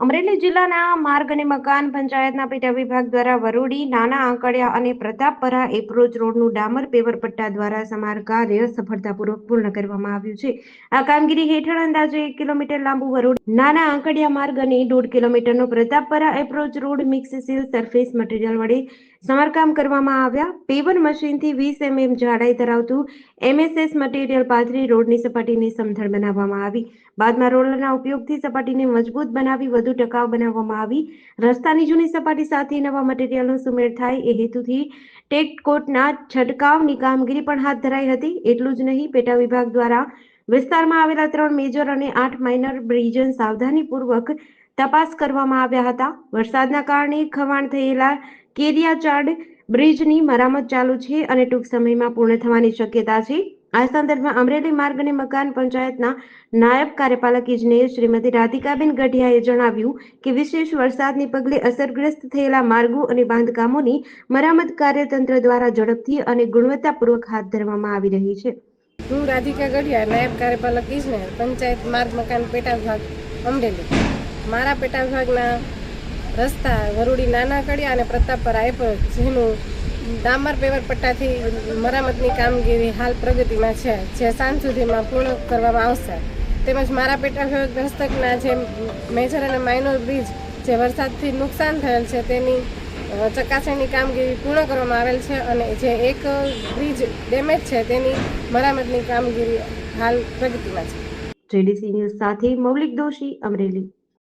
અમરેલી જિલ્લાના માર્ગ અને મકાન પંચાયતના પેટા વિભાગ દ્વારા વરોડી, નાના આંકડિયા અને પ્રતાપપરા એપ્રોચ રોડનું ડામર પેવર પટ્ટા દ્વારા સમાર કાર્ય સફળતાપૂર્વક પૂર્ણ કરવામાં આવ્યું છે. આ કામગીરી હેઠળ અંદાજે એક કિલોમીટર લાંબુ વરોડી, નાના આંકડિયા માર્ગ અને દોઢ કિલોમીટરનો Pratappara approach road mix seal surface material વડે સમારકામ કરવામાં આવ્યા. પેવર મશીનથી વીસ એમએમ જાડાઈ ધરાવતું એમએસએસ મટીરિયલ પાથરી રોડની સપાટીને સમથળ બનાવવામાં આવી. બાદમાં રોલરના ઉપયોગથી સપાટીને મજબૂત બનાવી વધુ ટકાઉ બનાવવામાં આવી. રસ્તાની જૂની સપાટી સાથે નવા મટીરિયલનો સુમેળ થાય એ હેતુથી ટેકકોટના છંટકાવની કામગીરી પણ હાથ ધરાઈ હતી. એટલું જ નહીં, પેટા વિભાગ દ્વારા વિસ્તારમાં આવેલા ત્રણ મેજર અને આઠ માઇનર બ્રિજન સાવધાનીપૂર્વક તપાસ કરવામાં આવ્યા હતા. વરસાદના કારણે ખવાણ થયેલા કેરિયાચાડ બ્રિજની મરામત ચાલુ છે અને ટૂંક સમયમાં પૂર્ણ થવાની શક્યતા છે. આ સંદર્ભમાં અમરેલી માર્ગ અને મકાન પંચાયતના નાયબ કાર્યપાલક ઇજનેર શ્રીમતી રાધિકાબેન ગઢિયાએ જણાવ્યું કે વિશેષ વરસાદને પગલે અસરગ્રસ્ત થયેલા માર્ગો અને બાંધકામોની મરામત કાર્ય તંત્ર દ્વારા ઝડપથી અને ગુણવત્તાપૂર્વક હાથ ધરવામાં આવી રહી છે. હું રાધિકા ગઢિયા, નાયબ કાર્યપાલક ઇજનેર, પંચાયત માર્ગ, મકાન, પેટા વિભાગ, અમરેલી. મારા પેટા વિભાગના રસ્તા વરુડી નાના કડિયા અને પ્રતાપપર આયપર, જેનું ડામર પેવર પટ્ટાથી મરામતની કામગીરી હાલ પ્રગતિમાં છે, જે સાંજ સુધીમાં પૂર્ણ કરવામાં આવશે. તેમજ મારા પેટા હસ્તકના જે મેજર અને માઇનોર બ્રિજ જે વરસાદથી નુકસાન થયેલ છે, તેની ચકાસણીની કામગીરી પૂર્ણ કરવામાં આવેલ છે અને જે એક બ્રિજ ડેમેજ છે, તેની મરામતની કામગીરી હાલ પ્રગતિમાં છે. જેડીસી ન્યૂઝ સાથે મૌલિક દોશી અમરેલી.